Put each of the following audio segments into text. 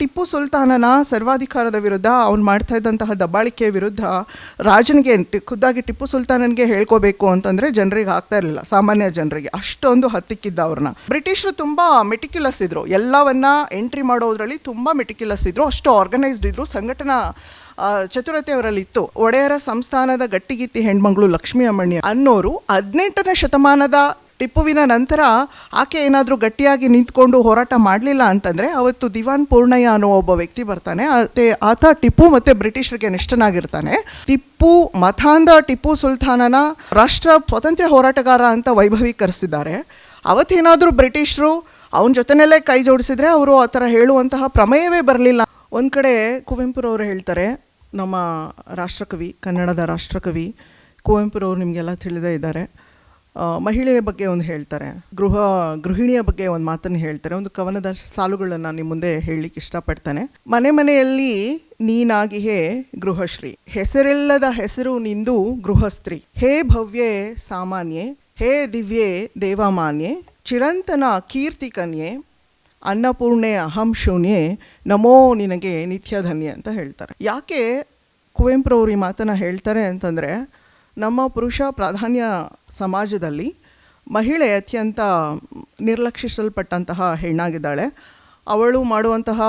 ಟಿಪ್ಪು ಸುಲ್ತಾನನ ಸರ್ವಾಧಿಕಾರದ ವಿರುದ್ಧ ಅವ್ನು ಮಾಡ್ತಾ ಇದ್ದಂತಹ ದಬ್ಬಾಳಿಕೆಯ ವಿರುದ್ಧ ರಾಜನಿಗೆ ಖುದ್ದಾಗಿ ಟಿಪ್ಪು ಸುಲ್ತಾನನಿಗೆ ಹೇಳ್ಕೋಬೇಕು ಅಂತಂದ್ರೆ ಜನರಿಗೆ ಆಗ್ತಾ ಇರಲಿಲ್ಲ, ಸಾಮಾನ್ಯ ಜನರಿಗೆ. ಅಷ್ಟೊಂದು ಹತ್ತಿಕ್ಕಿದ್ದ ಅವ್ರನ್ನ ಬ್ರಿಟಿಷರು ತುಂಬಾ ಮೆಟಿಕ್ಯುಲಸ್ ಇದ್ರು. ಎಲ್ಲವನ್ನ ಎಂಟ್ರಿ ಮಾಡೋದ್ರಲ್ಲಿ ತುಂಬಾ ಮೆಟಿಕ್ಯುಲಸ್ ಇದ್ರು. ಅಷ್ಟು ಆರ್ಗನೈಸ್ಡ್ ಇದ್ರು. ಸಂಘಟನಾ ಚತುರತೆ ಅವರಲ್ಲಿತ್ತು ಒಡೆಯರ ಸಂಸ್ಥಾನದ ಗಟ್ಟಿಗಿತ್ತಿ ಹೆಣ್ಮಗಳು ಲಕ್ಷ್ಮೀ ಅಮ್ಮಣ್ಣಿ ಅನ್ನೋರು ಹದಿನೆಂಟನೇ ಶತಮಾನದ ಟಿಪ್ಪುವಿನ ನಂತರ ಆಕೆ ಏನಾದರೂ ಗಟ್ಟಿಯಾಗಿ ನಿಂತ್ಕೊಂಡು ಹೋರಾಟ ಮಾಡಲಿಲ್ಲ ಅಂತಂದರೆ ಅವತ್ತು ದಿವಾನ್ ಪೂರ್ಣಯ್ಯ ಅನ್ನೋ ಒಬ್ಬ ವ್ಯಕ್ತಿ ಬರ್ತಾನೆ. ಅದೇ ಆತ ಟಿಪ್ಪು ಮತ್ತು ಬ್ರಿಟಿಷರಿಗೆ ನಿಷ್ಠನಾಗಿರ್ತಾನೆ. ಟಿಪ್ಪು ಮಥಾಂಧ, ಟಿಪ್ಪು ಸುಲ್ತಾನನ ರಾಷ್ಟ್ರ ಸ್ವಾತಂತ್ರ್ಯ ಹೋರಾಟಗಾರ ಅಂತ ವೈಭವೀಕರಿಸಿದ್ದಾರೆ. ಅವತ್ತೇನಾದರೂ ಬ್ರಿಟಿಷರು ಅವನ ಜೊತೆಯಲ್ಲೇ ಕೈ ಜೋಡಿಸಿದ್ರೆ ಅವರು ಆ ಥರ ಹೇಳುವಂತಹ ಪ್ರಮೇಯವೇ ಬರಲಿಲ್ಲ. ಒಂದು ಕಡೆ ಕುವೆಂಪುರವರು ಹೇಳ್ತಾರೆ, ನಮ್ಮ ರಾಷ್ಟ್ರಕವಿ, ಕನ್ನಡದ ರಾಷ್ಟ್ರಕವಿ ಕುವೆಂಪುರವರು ನಿಮಗೆಲ್ಲ ತಿಳಿದೇ ಇದ್ದಾರೆ. ಮಹಿಳೆಯ ಬಗ್ಗೆ ಒಂದು ಹೇಳ್ತಾರೆ. ಗೃಹ, ಗೃಹಿಣಿಯ ಬಗ್ಗೆ ಒಂದು ಮಾತನ್ನು ಹೇಳ್ತಾರೆ. ಒಂದು ಕವನದ ಸಾಲುಗಳನ್ನು ನಿಮ್ಮ ಮುಂದೆ ಹೇಳಲಿಕ್ಕೆ ಇಷ್ಟಪಡ್ತಾನೆ. ಮನೆ ಮನೆಯಲ್ಲಿ ನೀನಾಗಿಹೇ ಗೃಹಶ್ರೀ. ಹೆಸರಿಲ್ಲದ ಹೆಸರು ನಿಂದು ಗೃಹಸ್ತ್ರೀ. ಹೇ ಭವ್ಯೆ ಸಾಮಾನ್ಯೆ, ಹೇ ದಿವ್ಯೆ ದೇವಮಾನ್ಯೆ, ಚಿರಂತನ ಕೀರ್ತಿ ಕನ್ಯೆ ಅನ್ನಪೂರ್ಣೆ ಅಹಂ ಶೂನ್ಯೆ, ನಮೋ ನಿನಗೆ ನಿತ್ಯ ಧನ್ಯ ಅಂತ ಹೇಳ್ತಾರೆ. ಯಾಕೆ ಕುವೆಂಪುರವ್ರು ಈ ಮಾತನ್ನು ಹೇಳ್ತಾರೆ ಅಂತಂದರೆ ನಮ್ಮ ಪುರುಷ ಪ್ರಾಧಾನ್ಯ ಸಮಾಜದಲ್ಲಿ ಮಹಿಳೆ ಅತ್ಯಂತ ನಿರ್ಲಕ್ಷಿಸಲ್ಪಟ್ಟಂತಹ ಹೆಣ್ಣಾಗಿದ್ದಾಳೆ. ಅವಳು ಮಾಡುವಂತಹ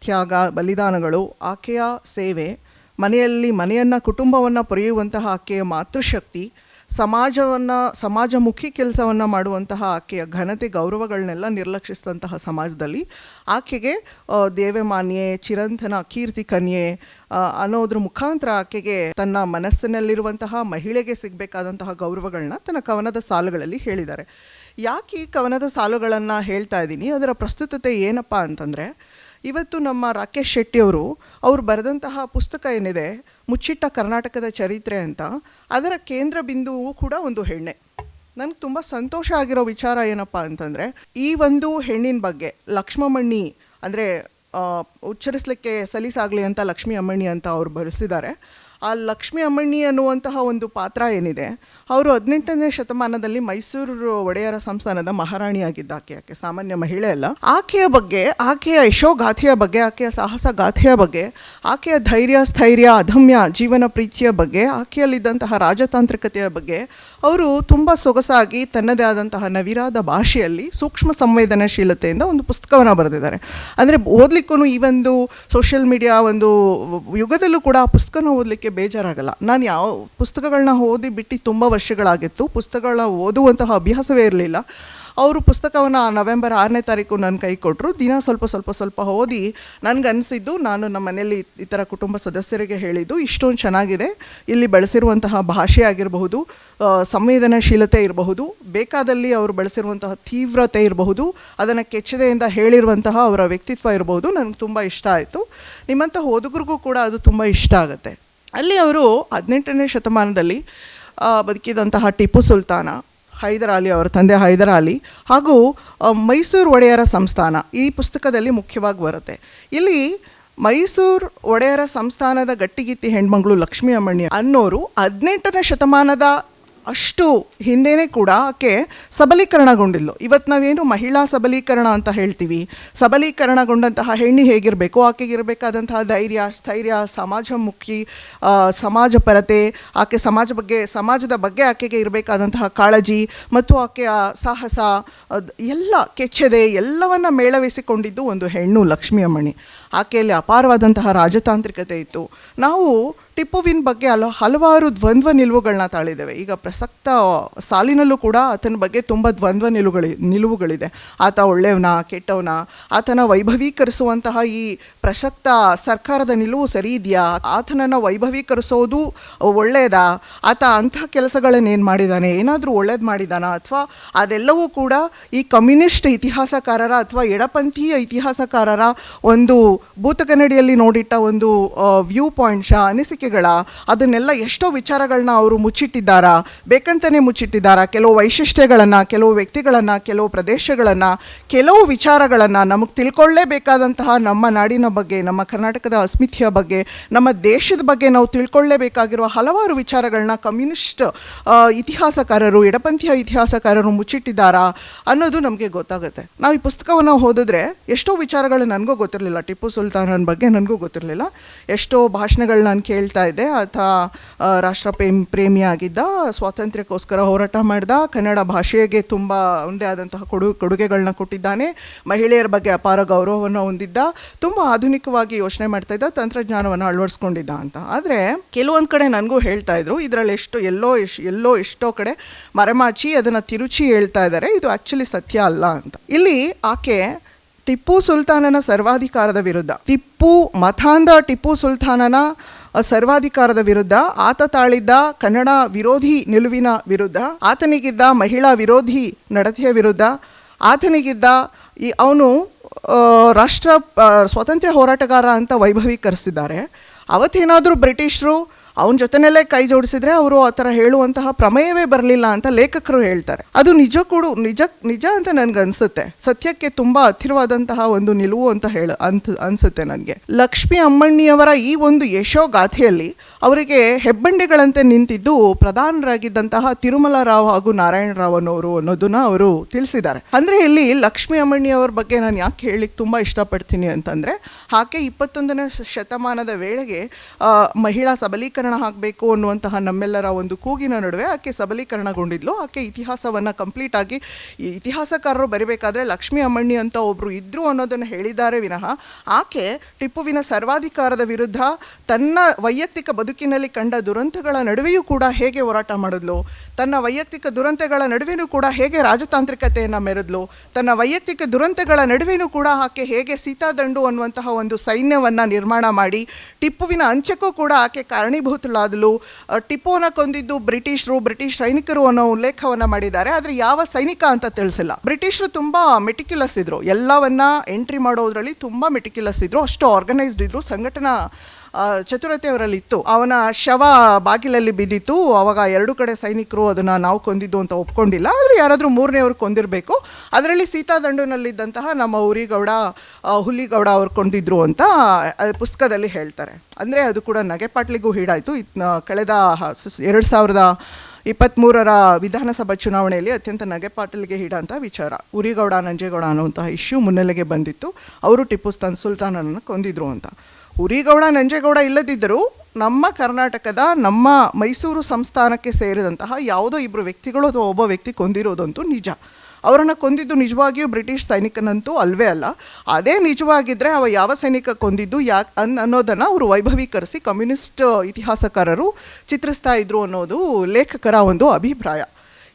ತ್ಯಾಗ, ಬಲಿದಾನಗಳು, ಆಕೆಯ ಸೇವೆ, ಮನೆಯಲ್ಲಿ ಮನೆಯನ್ನು, ಕುಟುಂಬವನ್ನು ಪೊರೆಯುವಂತಹ ಆಕೆಯ ಮಾತೃಶಕ್ತಿ ಸಮಾಜವನ್ನು, ಸಮಾಜಮುಖಿ ಕೆಲಸವನ್ನು ಮಾಡುವಂತಹ ಆಕೆಯ ಘನತೆ ಗೌರವಗಳನ್ನೆಲ್ಲ ನಿರ್ಲಕ್ಷಿಸಿದಂತಹ ಸಮಾಜದಲ್ಲಿ ಆಕೆಗೆ ದೇವೆ ದೇವಮಾನ್ಯೆ, ಚಿರಂತನ, ಕೀರ್ತಿ ಕನ್ಯೆ ಅನ್ನೋದ್ರ ಮುಖಾಂತರ ಆಕೆಗೆ ತನ್ನ ಮನಸ್ಸಿನಲ್ಲಿರುವಂತಹ ಮಹಿಳೆಗೆ ಸಿಗಬೇಕಾದಂತಹ ಗೌರವಗಳನ್ನ ತನ್ನ ಕವನದ ಸಾಲುಗಳಲ್ಲಿ ಹೇಳಿದ್ದಾರೆ. ಯಾಕೆ ಈ ಕವನದ ಸಾಲುಗಳನ್ನು ಹೇಳ್ತಾ ಇದ್ದೀನಿ? ಅದರ ಪ್ರಸ್ತುತತೆ ಏನಪ್ಪ ಅಂತಂದರೆ ಇವತ್ತು ನಮ್ಮ ರಾಕೇಶ್ ಶೆಟ್ಟಿಯವರು ಅವರು ಬರೆದಂತಹ ಪುಸ್ತಕ ಏನಿದೆ, ಮುಚ್ಚಿಟ್ಟ ಕರ್ನಾಟಕದ ಚರಿತ್ರೆ ಅಂತ, ಅದರ ಕೇಂದ್ರ ಬಿಂದುವು ಕೂಡ ಒಂದು ಹೆಣ್ಣೆ. ನನಗೆ ತುಂಬ ಸಂತೋಷ ಆಗಿರೋ ವಿಚಾರ ಏನಪ್ಪ ಅಂತಂದರೆ, ಈ ಒಂದು ಹೆಣ್ಣಿನ ಬಗ್ಗೆ, ಲಕ್ಷ್ಮಮ್ಮಣ್ಣಿ, ಅಂದರೆ ಉಚ್ಚರಿಸಲಿಕ್ಕೆ ಸಲೀಸಾಗಲಿ ಅಂತ ಲಕ್ಷ್ಮೀ ಅಮ್ಮಣ್ಣಿ ಅಂತ ಅವರು ಬರೆಸಿದ್ದಾರೆ. ಆ ಲಕ್ಷ್ಮೀ ಅಮ್ಮಣ್ಣಿ ಅನ್ನುವಂತಹ ಒಂದು ಪಾತ್ರ ಏನಿದೆ, ಅವರು ಹದಿನೆಂಟನೇ ಶತಮಾನದಲ್ಲಿ ಮೈಸೂರು ಒಡೆಯರ ಸಂಸ್ಥಾನದ ಮಹಾರಾಣಿಯಾಗಿದ್ದ ಆಕೆ ಆಕೆ ಸಾಮಾನ್ಯ ಮಹಿಳೆ ಅಲ್ಲ. ಆಕೆಯ ಬಗ್ಗೆ, ಆಕೆಯ ಯಶೋಗಾಥೆಯ ಬಗ್ಗೆ, ಆಕೆಯ ಸಾಹಸ ಗಾಥೆಯ ಬಗ್ಗೆ, ಆಕೆಯ ಧೈರ್ಯ, ಸ್ಥೈರ್ಯ, ಅಧಮ್ಯ, ಜೀವನ ಪ್ರೀತಿಯ ಬಗ್ಗೆ, ಆಕೆಯಲ್ಲಿದ್ದಂತಹ ರಾಜತಾಂತ್ರಿಕತೆಯ ಬಗ್ಗೆ, ಅವರು ತುಂಬ ಸೊಗಸಾಗಿ ತನ್ನದೇ ಆದಂತಹ ನವಿರಾದ ಭಾಷೆಯಲ್ಲಿ ಸೂಕ್ಷ್ಮ ಸಂವೇದನಾಶೀಲತೆಯಿಂದ ಒಂದು ಪುಸ್ತಕವನ್ನು ಬರೆದಿದ್ದಾರೆ. ಅಂದರೆ ಓದಲಿಕ್ಕೂ ಈ ಒಂದು ಸೋಷಿಯಲ್ ಮೀಡಿಯಾ ಒಂದು ಯುಗದಲ್ಲೂ ಕೂಡ ಆ ಪುಸ್ತಕನ ಓದಲಿಕ್ಕೆ ಬೇಜಾರಾಗಲ್ಲ. ನಾನು ಯಾವ ಪುಸ್ತಕಗಳನ್ನ ಓದಿ ಬಿಟ್ಟು ತುಂಬ ವರ್ಷಗಳಾಗಿತ್ತು. ಪುಸ್ತಕಗಳನ್ನ ಓದುವಂತಹ ಅಭ್ಯಾಸವೇ ಇರಲಿಲ್ಲ. ಅವರು ಪುಸ್ತಕವನ್ನು ನವೆಂಬರ್ ಆರನೇ ತಾರೀಕು ನನ್ನ ಕೈ ಕೊಟ್ಟರು ದಿನ ಸ್ವಲ್ಪ ಸ್ವಲ್ಪ ಸ್ವಲ್ಪ ಓದಿ ನನಗೆ ಅನಿಸಿದ್ದು ನಾನು ನಮ್ಮ ಮನೆಯಲ್ಲಿ ಈ ಥರ ಕುಟುಂಬ ಸದಸ್ಯರಿಗೆ ಹೇಳಿದ್ದು ಇಷ್ಟೊಂದು ಚೆನ್ನಾಗಿದೆ. ಇಲ್ಲಿ ಬಳಸಿರುವಂತಹ ಭಾಷೆ ಆಗಿರಬಹುದು ಸಂವೇದನಾಶೀಲತೆ ಇರಬಹುದು, ಬೇಕಾದಲ್ಲಿ ಅವರು ಬಳಸಿರುವಂತಹ ತೀವ್ರತೆ ಇರಬಹುದು, ಅದನ್ನು ಕೆಚ್ಚದೆಯಿಂದ ಹೇಳಿರುವಂತಹ ಅವರ ವ್ಯಕ್ತಿತ್ವ ಇರಬಹುದು. ನನಗೆ ತುಂಬ ಇಷ್ಟ ಆಯಿತು. ನಿಮ್ಮಂಥ ಓದುಗರಿಗೂ ಕೂಡ ಅದು ತುಂಬ ಇಷ್ಟ ಆಗುತ್ತೆ. ಅಲ್ಲಿ ಅವರು ಹದಿನೆಂಟನೇ ಶತಮಾನದಲ್ಲಿ ಬದುಕಿದಂತಹ ಟಿಪ್ಪು ಸುಲ್ತಾನ, ಹೈದರ್ ಅಲಿ ಅವರ ತಂದೆ ಹೈದರ್ ಅಲಿ ಹಾಗೂ ಮೈಸೂರು ಒಡೆಯರ ಸಂಸ್ಥಾನ ಈ ಪುಸ್ತಕದಲ್ಲಿ ಮುಖ್ಯವಾಗಿ ಬರುತ್ತೆ. ಇಲ್ಲಿ ಮೈಸೂರು ಒಡೆಯರ ಸಂಸ್ಥಾನದ ಗಟ್ಟಿಗಿತ್ತಿ ಹೆಣ್ಮಗಳು ಲಕ್ಷ್ಮೀ ಅಮ್ಮಣ್ಣಿ ಅನ್ನೋರು ಹದಿನೆಂಟನೇ ಶತಮಾನದ ಅಷ್ಟು ಹಿಂದೆಯೇ ಕೂಡ ಆಕೆ ಸಬಲೀಕರಣಗೊಂಡಿಲ್ಲ ಇವತ್ತು ನಾವೇನು ಮಹಿಳಾ ಸಬಲೀಕರಣ ಅಂತ ಹೇಳ್ತೀವಿ. ಸಬಲೀಕರಣಗೊಂಡಂತಹ ಹೆಣ್ಣು ಹೇಗಿರಬೇಕು, ಆಕೆಗೆ ಇರಬೇಕಾದಂತಹ ಧೈರ್ಯ, ಸ್ಥೈರ್ಯ, ಸಮಾಜಮುಖಿ ಸಮಾಜಪರತೆ ಸಮಾಜ ಪರತೆ ಆಕೆ ಸಮಾಜ ಬಗ್ಗೆ, ಸಮಾಜದ ಬಗ್ಗೆ ಆಕೆಗೆ ಇರಬೇಕಾದಂತಹ ಕಾಳಜಿ ಮತ್ತು ಆಕೆಯ ಸಾಹಸ ಎಲ್ಲ ಕೆಚ್ಚದೆ ಎಲ್ಲವನ್ನು ಮೇಳವಿಸಿಕೊಂಡಿದ್ದು ಒಂದು ಹೆಣ್ಣು ಲಕ್ಷ್ಮಿಯಮ್ಮಣಿ ಆಕೆಯಲ್ಲಿ ಅಪಾರವಾದಂತಹ ರಾಜತಾಂತ್ರಿಕತೆ ಇತ್ತು. ನಾವು ಟಿಪ್ಪುವಿನ ಬಗ್ಗೆ ಹಲ, ಹಲವಾರು ದ್ವಂದ್ವ ನಿಲುವುಗಳನ್ನ ತಾಳಿದ್ದೇವೆ. ಈಗ ಪ್ರಸಕ್ತ ಸಾಲಿನಲ್ಲೂ ಕೂಡ ಆತನ ಬಗ್ಗೆ ತುಂಬ ದ್ವಂದ್ವ ನಿಲುಗಳಿ ನಿಲುವುಗಳಿದೆ. ಆತ ಒಳ್ಳೆಯವನ, ಕೆಟ್ಟವನ, ಆತನ ವೈಭವೀಕರಿಸುವಂತಹ ಈ ಪ್ರಸಕ್ತ ಸರ್ಕಾರದ ನಿಲುವು ಸರಿ ಇದೆಯಾ? ಆತನನ್ನು ವೈಭವೀಕರಿಸೋದು ಒಳ್ಳೆಯದಾ ಆತ ಅಂತಹ ಕೆಲಸಗಳನ್ನೇನು ಮಾಡಿದ್ದಾನೆ ಏನಾದರೂ ಒಳ್ಳೇದು ಮಾಡಿದಾನ? ಅಥವಾ ಅದೆಲ್ಲವೂ ಕೂಡ ಈ ಕಮ್ಯುನಿಸ್ಟ್ ಇತಿಹಾಸಕಾರರ ಅಥವಾ ಎಡಪಂಥೀಯ ಇತಿಹಾಸಕಾರರ ಒಂದು ಭೂತಕನ್ನಡಿಯಲ್ಲಿ ನೋಡಿಟ್ಟ ಒಂದು ವ್ಯೂ ಪಾಯಿಂಟ್ಸ ಅನಿಸಿಕೆ ನಂಬಿಕೆಗಳ ಅದನ್ನೆಲ್ಲ ಎಷ್ಟೋ ವಿಚಾರಗಳನ್ನ ಅವರು ಮುಚ್ಚಿಟ್ಟಿದ್ದಾರಾ? ಬೇಕಂತಲೇ ಮುಚ್ಚಿಟ್ಟಿದ್ದಾರಾ? ಕೆಲವು ವೈಶಿಷ್ಟ್ಯಗಳನ್ನು, ಕೆಲವು ವ್ಯಕ್ತಿಗಳನ್ನು, ಕೆಲವು ಪ್ರದೇಶಗಳನ್ನು, ಕೆಲವು ವಿಚಾರಗಳನ್ನು ನಮಗೆ ತಿಳ್ಕೊಳ್ಳೇಬೇಕಾದಂತಹ ನಮ್ಮ ನಾಡಿನ ಬಗ್ಗೆ, ನಮ್ಮ ಕರ್ನಾಟಕದ ಅಸ್ಮಿತೆಯ ಬಗ್ಗೆ, ನಮ್ಮ ದೇಶದ ಬಗ್ಗೆ ನಾವು ತಿಳ್ಕೊಳ್ಳೇಬೇಕಾಗಿರುವ ಹಲವಾರು ವಿಚಾರಗಳನ್ನ ಕಮ್ಯುನಿಸ್ಟ್ ಇತಿಹಾಸಕಾರರು, ಎಡಪಂಥೀಯ ಇತಿಹಾಸಕಾರರು ಮುಚ್ಚಿಟ್ಟಿದ್ದಾರಾ ಅನ್ನೋದು ನಮಗೆ ಗೊತ್ತಾಗುತ್ತೆ. ನಾವು ಈ ಪುಸ್ತಕವನ್ನು ಓದಿದ್ರೆ ಎಷ್ಟೋ ವಿಚಾರಗಳು ನನಗೂ ಗೊತ್ತಿರಲಿಲ್ಲ, ಟಿಪ್ಪು ಸುಲ್ತಾನನ ಬಗ್ಗೆ ನನಗೂ ಗೊತ್ತಿರಲಿಲ್ಲ. ಎಷ್ಟೋ ಭಾಷಣಗಳು ನಾನು ಕೇಳ್ತಾ ಇದೆ ಆತ ರಾಷ್ಟ್ರ ಪ್ರೇಮ್, ಪ್ರೇಮಿಯಾಗಿದ್ದ, ಸ್ವಾತಂತ್ರ್ಯಕ್ಕೋಸ್ಕರ ಹೋರಾಟ ಮಾಡಿದ. ಕನ್ನಡ ಭಾಷೆಗೆ ತುಂಬ ಒಂದೇ ಆದಂತಹ ಕೊಡು ಕೊಡುಗೆಗಳನ್ನ ಕೊಟ್ಟಿದ್ದಾನೆ. ಮಹಿಳೆಯರ ಬಗ್ಗೆ ಅಪಾರ ಗೌರವವನ್ನು ಹೊಂದಿದ್ದ. ತುಂಬ ಆಧುನಿಕವಾಗಿ ಯೋಚನೆ ಮಾಡ್ತಾ ಇದ್ದ. ತಂತ್ರಜ್ಞಾನವನ್ನು ಅಳವಡಿಸ್ಕೊಂಡಿದ್ದ ಅಂತ. ಆದರೆ, ಕೆಲವೊಂದು ಕಡೆ ನನಗೂ ಹೇಳ್ತಾ ಇದ್ರು, ಇದರಲ್ಲಿ ಎಷ್ಟು, ಎಲ್ಲೋ ಎಷ್ಟು, ಎಲ್ಲೋ ಎಷ್ಟೋ ಕಡೆ ಮರೆಮಾಚಿ ಅದನ್ನು ತಿರುಚಿ ಹೇಳ್ತಾ ಇದ್ದಾರೆ ಇದು ಆ್ಯಕ್ಚುಲಿ ಸತ್ಯ ಅಲ್ಲ ಅಂತ. ಇಲ್ಲಿ ಆಕೆ ಟಿಪ್ಪು ಸುಲ್ತಾನನ ಸರ್ವಾಧಿಕಾರದ ವಿರುದ್ಧ, ಟಿಪ್ಪು ಮತಾಂಧ ಟಿಪ್ಪು ಸುಲ್ತಾನನ ಸರ್ವಾಧಿಕಾರದ ವಿರುದ್ಧ ಆತ ತಾಳಿದ್ದ ಕನ್ನಡ ವಿರೋಧಿ ನಿಲುವಿನ ವಿರುದ್ಧ, ಆತನಿಗಿದ್ದ ಮಹಿಳಾ ವಿರೋಧಿ ನಡತೆಯ ವಿರುದ್ಧ, ಆತನಿಗಿದ್ದ ಈ ಅವನು ರಾಷ್ಟ್ರ ಸ್ವಾತಂತ್ರ್ಯ ಹೋರಾಟಗಾರ ಅಂತ ವೈಭವೀಕರಿಸಿದ್ದಾರೆ. ಅವತ್ತೇನಾದರೂ ಬ್ರಿಟಿಷರು ಅವನ ಜೊತೆನಲ್ಲೇ ಕೈ ಜೋಡಿಸಿದ್ರೆ ಅವರು ಆ ಥರ ಹೇಳುವಂತಹ ಪ್ರಮೇಯವೇ ಬರಲಿಲ್ಲ ಅಂತ ಲೇಖಕರು ಹೇಳ್ತಾರೆ. ಅದು ನಿಜ ಕೂಡ, ನಿಜ ನಿಜ ಅಂತ ನನ್ಗೆ ಅನ್ಸುತ್ತೆ. ಸತ್ಯಕ್ಕೆ ತುಂಬ ಹತ್ತಿರವಾದಂತಹ ಒಂದು ನಿಲುವು ಅಂತ ಹೇಳ, ಅಂತ, ಅನ್ಸುತ್ತೆ ನನಗೆ. ಲಕ್ಷ್ಮಿ ಅಮ್ಮಣ್ಣಿಯವರ ಈ ಒಂದು ಯಶೋಗಾಥೆಯಲ್ಲಿ ಅವರಿಗೆ ಹೆಬ್ಬಂಡೆಗಳಂತೆ ನಿಂತಿದ್ದು ಪ್ರಧಾನರಾಗಿದ್ದಂತಹ ತಿರುಮಲ ರಾವ್ ಹಾಗೂ ನಾರಾಯಣ ರಾವ್ ಅನ್ನೋರು ಅನ್ನೋದನ್ನ ಅವರು ತಿಳಿಸಿದ್ದಾರೆ. ಅಂದರೆ ಇಲ್ಲಿ ಲಕ್ಷ್ಮಿ ಅಮ್ಮಣ್ಣಿಯವರ ಬಗ್ಗೆ ನಾನು ಯಾಕೆ ಹೇಳಿಕ್ ತುಂಬ ಇಷ್ಟಪಡ್ತೀನಿ ಅಂತಂದರೆ ಆಕೆ ಇಪ್ಪತ್ತೊಂದನೇ ಶತಮಾನದ ವೇಳೆಗೆ ಮಹಿಳಾ ಸಬಲೀಕರಣ ಆಗಬೇಕು ಅನ್ನುವಂತಹ ನಮ್ಮೆಲ್ಲರ ಒಂದು ಕೂಗಿನ ನಡುವೆ ಆಕೆ ಸಬಲೀಕರಣಗೊಂಡಿದ್ಲು. ಆಕೆ ಇತಿಹಾಸವನ್ನು ಕಂಪ್ಲೀಟ್ ಆಗಿ ಇತಿಹಾಸಕಾರರು ಬರಿಬೇಕಾದ್ರೆ ಲಕ್ಷ್ಮೀ ಅಮ್ಮಣ್ಣಿ ಅಂತ ಒಬ್ಬರು ಇದ್ರು ಅನ್ನೋದನ್ನು ಹೇಳಿದ್ದಾರೆ ವಿನಃ. ಆಕೆ ಟಿಪ್ಪುವಿನ ಸರ್ವಾಧಿಕಾರದ ವಿರುದ್ಧ ತನ್ನ ವೈಯಕ್ತಿಕ ಬದುಕಿನಲ್ಲಿ ಕಂಡ ದುರಂತಗಳ ನಡುವೆಯೂ ಕೂಡ ಹೇಗೆ ಹೋರಾಟ ಮಾಡಿದ್ಲು? ತನ್ನ ವೈಯಕ್ತಿಕ ದುರಂತಗಳ ನಡುವೆಯೂ ಕೂಡ ಹೇಗೆ ರಾಜತಾಂತ್ರಿಕತೆಯನ್ನು ಮೆರೆದ್ಲು, ತನ್ನ ವೈಯಕ್ತಿಕ ದುರಂತಗಳ ನಡುವೆಯೂ ಕೂಡ ಆಕೆ ಹೇಗೆ ಸೀತಾದಂಡು ಅನ್ನುವಂತಹ ಒಂದು ಸೈನ್ಯವನ್ನು ನಿರ್ಮಾಣ ಮಾಡಿ, ಟಿಪ್ಪುವಿನ ಅಂಚಕ್ಕೂ ಕೂಡ ಆಕೆ ಕಾರಣೀಭೂತಳಾದಲು. ಟಿಪ್ಪುವನ್ನು ಕೊಂದಿದ್ದು ಬ್ರಿಟಿಷರು, ಬ್ರಿಟಿಷ್ ಸೈನಿಕರು ಅನ್ನೋ ಉಲ್ಲೇಖವನ್ನು ಮಾಡಿದ್ದಾರೆ. ಆದರೆ ಯಾವ ಸೈನಿಕ ಅಂತ ತಿಳಿಸಿಲ್ಲ. ಬ್ರಿಟಿಷರು ತುಂಬ ಮೆಟಿಕ್ಯುಲಸ್ ಇದ್ರು. ಎಲ್ಲವನ್ನ ಎಂಟ್ರಿ ಮಾಡೋದ್ರಲ್ಲಿ ತುಂಬ ಮೆಟಿಕ್ಯುಲಸ್ ಇದ್ರು. ಅಷ್ಟು ಆರ್ಗನೈಸ್ಡ್ ಇದ್ರು. ಸಂಘಟನಾ ಚತುರತೆ ಅವರಲ್ಲಿತ್ತು. ಅವನ ಶವ ಬಾಗಿಲಲ್ಲಿ ಬಿದ್ದಿತ್ತು. ಅವಾಗ ಎರಡು ಕಡೆ ಸೈನಿಕರು ಅದನ್ನು ನಾವು ಕೊಂದಿದ್ದು ಅಂತ ಒಪ್ಕೊಂಡಿಲ್ಲ. ಆದರೆ ಯಾರಾದರೂ ಮೂರನೇವ್ರು ಕೊಂದಿರಬೇಕು. ಅದರಲ್ಲಿ ಸೀತಾದಂಡುನಲ್ಲಿದ್ದಂತಹ ನಮ್ಮ ಉರಿಗೌಡ ಹುಲಿಗೌಡ ಅವ್ರು ಕೊಂದಿದ್ರು ಅಂತ ಪುಸ್ತಕದಲ್ಲಿ ಹೇಳ್ತಾರೆ. ಅಂದರೆ ಅದು ಕೂಡ ನಗೆಪಾಟ್ಲಿಗೂ ಹೀಡಾಯಿತು ಕಳೆದ ಎರಡು ಸಾವಿರದ ಇಪ್ಪತ್ತ್ಮೂರರ ವಿಧಾನಸಭಾ ಚುನಾವಣೆಯಲ್ಲಿ ಅತ್ಯಂತ ನಗೆಪಾಟಲಿಗೆ ಹೀಡಂಥ ವಿಚಾರ. ಉರಿಗೌಡ, ನಂಜೇಗೌಡ ಅನ್ನುವಂತಹ ಇಶ್ಯೂ ಮುನ್ನೆಲೆಗೆ ಬಂದಿತ್ತು. ಅವರು ಟಿಪ್ಪು ಸುಲ್ತಾನ್ ಸುಲ್ತಾನನನ್ನು ಕೊಂದಿದ್ರು ಅಂತ. ಹುರಿಗೌಡ ನಂಜೇಗೌಡ ಇಲ್ಲದಿದ್ದರೂ ನಮ್ಮ ಕರ್ನಾಟಕದ ನಮ್ಮ ಮೈಸೂರು ಸಂಸ್ಥಾನಕ್ಕೆ ಸೇರಿದಂತಹ ಯಾವುದೋ ಇಬ್ಬರು ವ್ಯಕ್ತಿಗಳು ಅಥವಾ ಒಬ್ಬ ವ್ಯಕ್ತಿ ಕೊಂದಿರೋದಂತೂ ನಿಜ. ಅವರನ್ನು ಕೊಂದಿದ್ದು ನಿಜವಾಗಿಯೂ ಬ್ರಿಟಿಷ್ ಸೈನಿಕನಂತೂ ಅಲ್ವೇ ಅಲ್ಲ. ಅದೇ ನಿಜವಾಗಿದ್ದರೆ ಅವ ಯಾವ ಸೈನಿಕ ಕೊಂದಿದ್ದು ಯಾಕೆ ಅನ್, ಅನ್ನೋದನ್ನು ಅವರು ವೈಭವೀಕರಿಸಿ ಕಮ್ಯುನಿಸ್ಟ್ ಇತಿಹಾಸಕಾರರು ಚಿತ್ರಿಸ್ತಾ ಇದ್ರು ಅನ್ನೋದು ಲೇಖಕರ ಒಂದು ಅಭಿಪ್ರಾಯ.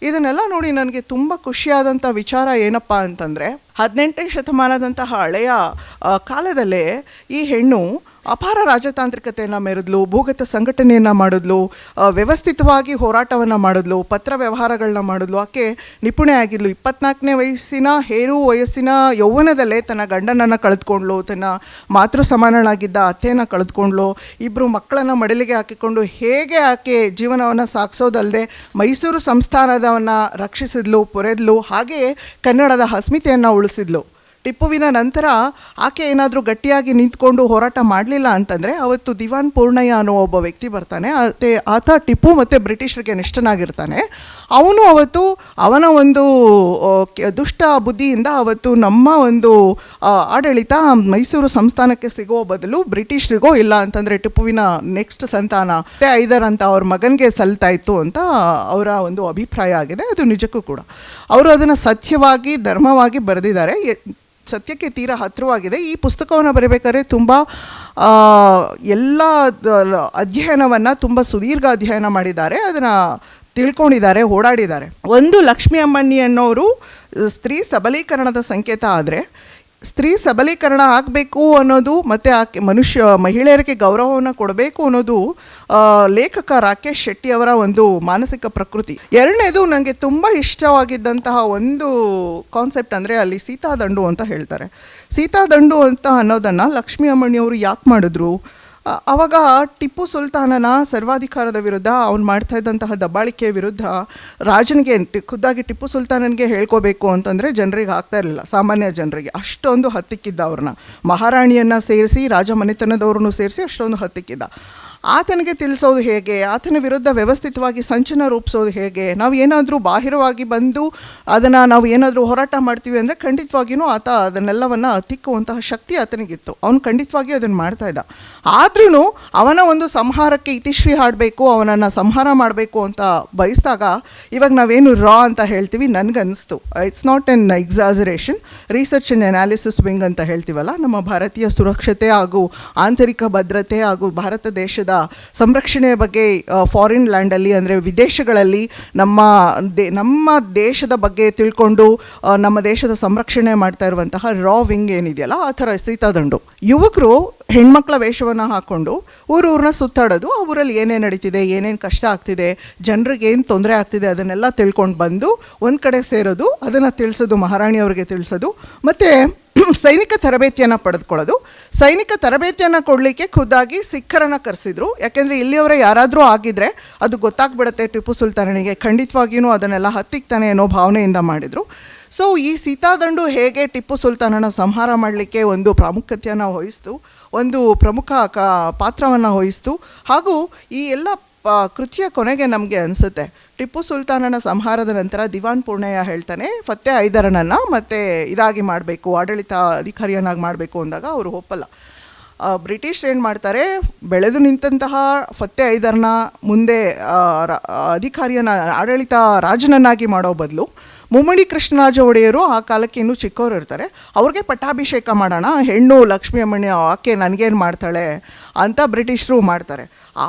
ಇದನ್ನೆಲ್ಲ ನೋಡಿ ನನಗೆ ತುಂಬ ಖುಷಿಯಾದಂಥ ವಿಚಾರ ಏನಪ್ಪ ಅಂತಂದರೆ ಹದಿನೆಂಟನೇ ಶತಮಾನದಂತಹ ಹಳೆಯ ಕಾಲದಲ್ಲೇ ಈ ಹೆಣ್ಣು ಅಪಾರ ರಾಜತಾಂತ್ರಿಕತೆಯನ್ನು ಮೆರೆದ್ಲು, ಭೂಗತ ಸಂಘಟನೆಯನ್ನು ಮಾಡಿದ್ಲು ವ್ಯವಸ್ಥಿತವಾಗಿ ಹೋರಾಟವನ್ನು ಮಾಡಿದ್ಲು, ಪತ್ರ ವ್ಯವಹಾರಗಳನ್ನ ಮಾಡಿದ್ಲು. ಆಕೆ ನಿಪುಣೆ ಆಗಿದ್ಲು. ಇಪ್ಪತ್ನಾಲ್ಕನೇ ವಯಸ್ಸಿನ ಹೇರು ವಯಸ್ಸಿನ ಯೌವನದಲ್ಲೇ ತನ್ನ ಗಂಡನನ್ನು ಕಳೆದುಕೊಂಡ್ಲು, ತನ್ನ ಮಾತೃ ಸಮಾನಳಾಗಿದ್ದ ಅತ್ತೆಯನ್ನು ಕಳೆದುಕೊಂಡ್ಲು. ಇಬ್ಬರು ಮಕ್ಕಳನ್ನು ಮಡಲಿಗೆ ಹಾಕಿಕೊಂಡು ಹೇಗೆ ಆಕೆ ಜೀವನವನ್ನು ಸಾಗಿಸೋದಲ್ಲದೆ ಮೈಸೂರು ಸಂಸ್ಥಾನದವನ್ನು ರಕ್ಷಿಸಿದ್ಲು, ಪೊರೆದ್ಲು. ಹಾಗೆಯೇ ಕನ್ನಡದ ಅಸ್ಮಿತೆಯನ್ನು c'est de l'eau. ಟಿಪ್ಪುವಿನ ನಂತರ ಆಕೆ ಏನಾದರೂ ಗಟ್ಟಿಯಾಗಿ ನಿಂತ್ಕೊಂಡು ಹೋರಾಟ ಮಾಡಲಿಲ್ಲ ಅಂತಂದರೆ ಅವತ್ತು ದಿವಾನ್ ಪೂರ್ಣಯ್ಯ ಅನ್ನೋ ಒಬ್ಬ ವ್ಯಕ್ತಿ ಬರ್ತಾನೆ. ಆತ ಆತ ಟಿಪ್ಪು ಮತ್ತು ಬ್ರಿಟಿಷರಿಗೆ ನಿಷ್ಠನಾಗಿರ್ತಾನೆ. ಅವನು ಅವತ್ತು ಅವನ ಒಂದು ದುಷ್ಟ ಬುದ್ಧಿಯಿಂದ ಅವತ್ತು ನಮ್ಮ ಒಂದು ಆಡಳಿತ ಮೈಸೂರು ಸಂಸ್ಥಾನಕ್ಕೆ ಸಿಗೋ ಬದಲು ಬ್ರಿಟಿಷರಿಗೋ ಇಲ್ಲ ಅಂತಂದರೆ ಟಿಪ್ಪುವಿನ ನೆಕ್ಸ್ಟ್ ಸಂತಾನ. ಐದರ್ ಅಂತ ಅವ್ರ ಮಗನಿಗೆ ಸಲ್ತಾ ಇತ್ತು ಅಂತ ಅವರ ಒಂದು ಅಭಿಪ್ರಾಯ ಆಗಿದೆ. ಅದು ನಿಜಕ್ಕೂ ಕೂಡ. ಅವರು ಅದನ್ನು ಸತ್ಯವಾಗಿ, ಧರ್ಮವಾಗಿ ಬರೆದಿದ್ದಾರೆ. ಸತ್ಯಕ್ಕೆ ತೀರಾ ಹತ್ತಿರವಾಗಿದೆ ಈ ಪುಸ್ತಕವನ್ನು ಬರೀಬೇಕಾದ್ರೆ ತುಂಬ ಎಲ್ಲ ಅಧ್ಯಯನವನ್ನು ತುಂಬ ಸುದೀರ್ಘ ಅಧ್ಯಯನ ಮಾಡಿದ್ದಾರೆ. ಅದನ್ನು ತಿಳ್ಕೊಂಡಿದ್ದಾರೆ, ಓಡಾಡಿದ್ದಾರೆ. ಒಂದು ಲಕ್ಷ್ಮಿ ಅಮ್ಮಣ್ಣಿ ಅನ್ನೋರು, ಸ್ತ್ರೀ ಸಬಲೀಕರಣದ ಸಂಕೇತ ಆದರೆ ಸ್ತ್ರೀ ಸಬಲೀಕರಣ ಆಗಬೇಕು ಅನ್ನೋದು ಮತ್ತು ಆಕೆ ಮನುಷ್ಯ, ಮಹಿಳೆಯರಿಗೆ ಗೌರವವನ್ನು ಕೊಡಬೇಕು ಅನ್ನೋದು ಲೇಖಕ ರಾಕೇಶ್ ಶೆಟ್ಟಿ ಅವರ ಒಂದು ಮಾನಸಿಕ ಪ್ರಕೃತಿ. ಎರಡನೇದು ನನಗೆ ತುಂಬ ಇಷ್ಟವಾಗಿದ್ದಂತಹ ಒಂದು ಕಾನ್ಸೆಪ್ಟ್ ಅಂದರೆ ಅಲ್ಲಿ ಸೀತಾದಂಡು ಅಂತ ಹೇಳ್ತಾರೆ. ಸೀತಾದಂಡು ಅಂತ ಅನ್ನೋದನ್ನು ಲಕ್ಷ್ಮೀ ಅಮ್ಮಣಿಯವರು ಯಾಕೆ ಮಾಡಿದ್ರು? ಅವಾಗ ಟಿಪ್ಪು ಸುಲ್ತಾನನ ಸರ್ವಾಧಿಕಾರದ ವಿರುದ್ಧ ಅವ್ನು ಮಾಡ್ತಾ ಇದ್ದಂತಹ ದಬ್ಬಾಳಿಕೆ ವಿರುದ್ಧ ರಾಜನಿಗೆ ಖುದ್ದಾಗಿ ಟಿಪ್ಪು ಸುಲ್ತಾನನಿಗೆ ಹೇಳ್ಕೋಬೇಕು ಅಂತಂದರೆ ಜನರಿಗೆ ಆಗ್ತಾ ಇರಲಿಲ್ಲ. ಸಾಮಾನ್ಯ ಜನರಿಗೆ ಅಷ್ಟೊಂದು ಹತ್ತಿಕ್ಕಿದ್ದ ಅವ್ರನ್ನ. ಮಹಾರಾಣಿಯನ್ನು ಸೇರಿಸಿ ರಾಜ ಮನೆತನದವ್ರನ್ನೂ ಸೇರಿಸಿ ಅಷ್ಟೊಂದು ಹತ್ತಿಕ್ಕಿದ್ದ. ಆತನಿಗೆ ತಿಳಿಸೋದು ಹೇಗೆ? ಆತನ ವಿರುದ್ಧ ವ್ಯವಸ್ಥಿತವಾಗಿ ಸಂಚನ ರೂಪಿಸೋದು ಹೇಗೆ? ನಾವು ಏನಾದರೂ ಬಾಹಿರವಾಗಿ ಬಂದು ಅದನ್ನು ನಾವು ಏನಾದರೂ ಹೋರಾಟ ಮಾಡ್ತೀವಿ ಅಂದರೆ ಖಂಡಿತವಾಗಿಯೂ ಆತ ಅದನ್ನೆಲ್ಲವನ್ನು ತಿಕ್ಕುವಂತಹ ಶಕ್ತಿ ಆತನಿಗಿತ್ತು. ಅವನು ಖಂಡಿತವಾಗಿಯೂ ಅದನ್ನು ಮಾಡ್ತಾ ಇದ್ದ. ಆದ್ರೂ ಅವನ ಒಂದು ಸಂಹಾರಕ್ಕೆ ಇತಿಶ್ರೀ ಹಾಡಬೇಕು, ಅವನನ್ನು ಸಂಹಾರ ಮಾಡಬೇಕು ಅಂತ ಬಯಸಿದಾಗ ಇವಾಗ ನಾವೇನು ರಾ ಅಂತ ಹೇಳ್ತೀವಿ ನನಗನ್ನಿಸ್ತು it's not an exaggeration research and analysis wing ಅಂತ ಹೇಳ್ತೀವಲ್ಲ, ನಮ್ಮ ಭಾರತೀಯ ಸುರಕ್ಷತೆ ಹಾಗೂ ಆಂತರಿಕ ಭದ್ರತೆ ಹಾಗೂ ಭಾರತ ದೇಶದ ಸಂರಕ್ಷಣೆಯ ಬಗ್ಗೆ ಫಾರಿನ್ ಲ್ಯಾಂಡಲ್ಲಿ ಅಂದರೆ ವಿದೇಶಗಳಲ್ಲಿ ನಮ್ಮ ದೇ, ನಮ್ಮ ದೇಶದ ಬಗ್ಗೆ ತಿಳ್ಕೊಂಡು ನಮ್ಮ ದೇಶದ ಸಂರಕ್ಷಣೆ ಮಾಡ್ತಾ ಇರುವಂತಹ ರಾ ವಿಂಗ್ ಏನಿದೆಯಲ್ಲ, ಆ ಥರ ಸೀತಾದಂಡು. ಯುವಕರು ಹೆಣ್ಮಕ್ಳ ವೇಷವನ್ನು ಹಾಕ್ಕೊಂಡು ಊರೂರನ್ನ ಸುತ್ತಾಡೋದು ಊರಲ್ಲಿ ಏನೇನು ನಡೀತಿದೆ, ಏನೇನು ಕಷ್ಟ ಆಗ್ತಿದೆ, ಜನರಿಗೆ ಏನು ತೊಂದರೆ ಆಗ್ತಿದೆ ಅದನ್ನೆಲ್ಲ ತಿಳ್ಕೊಂಡು ಬಂದು ಒಂದು ಕಡೆ ಸೇರೋದು, ಅದನ್ನು ತಿಳಿಸೋದು, ಮಹಾರಾಣಿಯವ್ರಿಗೆ ತಿಳಿಸೋದು, ಮತ್ತು ಸೈನಿಕ ತರಬೇತಿಯನ್ನು ಪಡೆದುಕೊಳ್ಳೋದು. ಸೈನಿಕ ತರಬೇತಿಯನ್ನು ಕೊಡಲಿಕ್ಕೆ ಖುದ್ದಾಗಿ ಸಿಖ್ಖರನ್ನು ಕರೆಸಿದ್ರು. ಯಾಕೆಂದರೆ ಇಲ್ಲಿಯವರ ಯಾರಾದರೂ ಆಗಿದ್ದರೆ ಅದು ಗೊತ್ತಾಗ್ಬಿಡುತ್ತೆ ಟಿಪ್ಪು ಸುಲ್ತಾನನಿಗೆ. ಖಂಡಿತವಾಗಿಯೂ ಅದನ್ನೆಲ್ಲ ಹತ್ತಿಕ್ತಾನೆ ಅನ್ನೋ ಭಾವನೆಯಿಂದ ಮಾಡಿದರು. ಸೊ ಈ ಸೀತಾದಂಡು ಹೇಗೆ ಟಿಪ್ಪು ಸುಲ್ತಾನನ ಸಂಹಾರ ಮಾಡಲಿಕ್ಕೆ ಒಂದು ಪ್ರಾಮುಖ್ಯತೆಯನ್ನು ವಹಿಸ್ತು, ಒಂದು ಪ್ರಮುಖ ಕ ಪಾತ್ರವನ್ನು ವಹಿಸ್ತು, ಹಾಗೂ ಈ ಎಲ್ಲ ಕೃತಿಯ ಕೊನೆಗೆ ನಮಗೆ ಅನಿಸುತ್ತೆ, ಟಿಪ್ಪು ಸುಲ್ತಾನನ ಸಂಹಾರದ ನಂತರ ದಿವಾನ್ ಪೂರ್ಣಯ್ಯ ಹೇಳ್ತಾನೆ ಫತ್ತೆ ಐದರನನ್ನು ಮತ್ತೆ ಇದಾಗಿ ಮಾಡಬೇಕು, ಆಡಳಿತ ಅಧಿಕಾರಿಯನ್ನಾಗಿ ಮಾಡಬೇಕು ಅಂದಾಗ ಅವರು ಒಪ್ಪಲ್ಲ. ಬ್ರಿಟಿಷ್ ಏನು ಮಾಡ್ತಾರೆ, ಬೆಳೆದು ನಿಂತಹ ಫತ್ತೆ ಐದರನ್ನ ಮುಂದೆ ಅಧಿಕಾರಿಯನ್ನ, ಆಡಳಿತ ರಾಜನನ್ನಾಗಿ ಮಾಡೋ ಬದಲು ಮುಮ್ಮಡಿ ಕೃಷ್ಣರಾಜ ಒಡೆಯರು ಆ ಕಾಲಕ್ಕೆ ಇನ್ನೂ ಚಿಕ್ಕವರು ಇರ್ತಾರೆ, ಅವ್ರಿಗೆ ಪಟ್ಟಾಭಿಷೇಕ ಮಾಡೋಣ, ಹೆಣ್ಣು ಲಕ್ಷ್ಮೀ ಅಮ್ಮಣ್ಯ ಆಕೆ ನನಗೇನು ಮಾಡ್ತಾಳೆ ಅಂತ ಬ್ರಿಟಿಷರು ಮಾಡ್ತಾರೆ.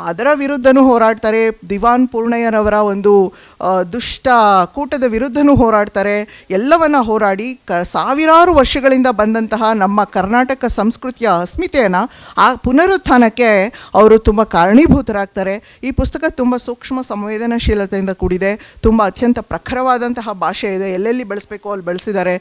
ಅದರ ವಿರುದ್ಧನೂ ಹೋರಾಡ್ತಾರೆ. ದಿವಾನ್ ಪೂರ್ಣಯ್ಯನವರ ಒಂದು ದುಷ್ಟ ಕೂಟದ ವಿರುದ್ಧನೂ ಹೋರಾಡ್ತಾರೆ. ಎಲ್ಲವನ್ನ ಹೋರಾಡಿ ಕ, ಸಾವಿರಾರು ವರ್ಷಗಳಿಂದ ಬಂದಂತಹ ನಮ್ಮ ಕರ್ನಾಟಕ ಸಂಸ್ಕೃತಿಯ ಅಸ್ಮಿತೆಯನ್ನು ಆ ಪುನರುತ್ಥಾನಕ್ಕೆ ಅವರು ತುಂಬ ಕಾರಣೀಭೂತರಾಗ್ತಾರೆ. ಈ ಪುಸ್ತಕ ತುಂಬ ಸೂಕ್ಷ್ಮ ಸಂವೇದನಾಶೀಲತೆಯಿಂದ ಕೂಡಿದೆ. ತುಂಬ ಅತ್ಯಂತ ಪ್ರಖರವಾದಂತಹ ಭಾಷೆ ಇದೆ. ಎಲ್ಲೆಲ್ಲಿ ಬೆಳೆಸಬೇಕು ಅಲ್ಲಿ ಬೆಳೆಸಿದ್ದಾರೆ.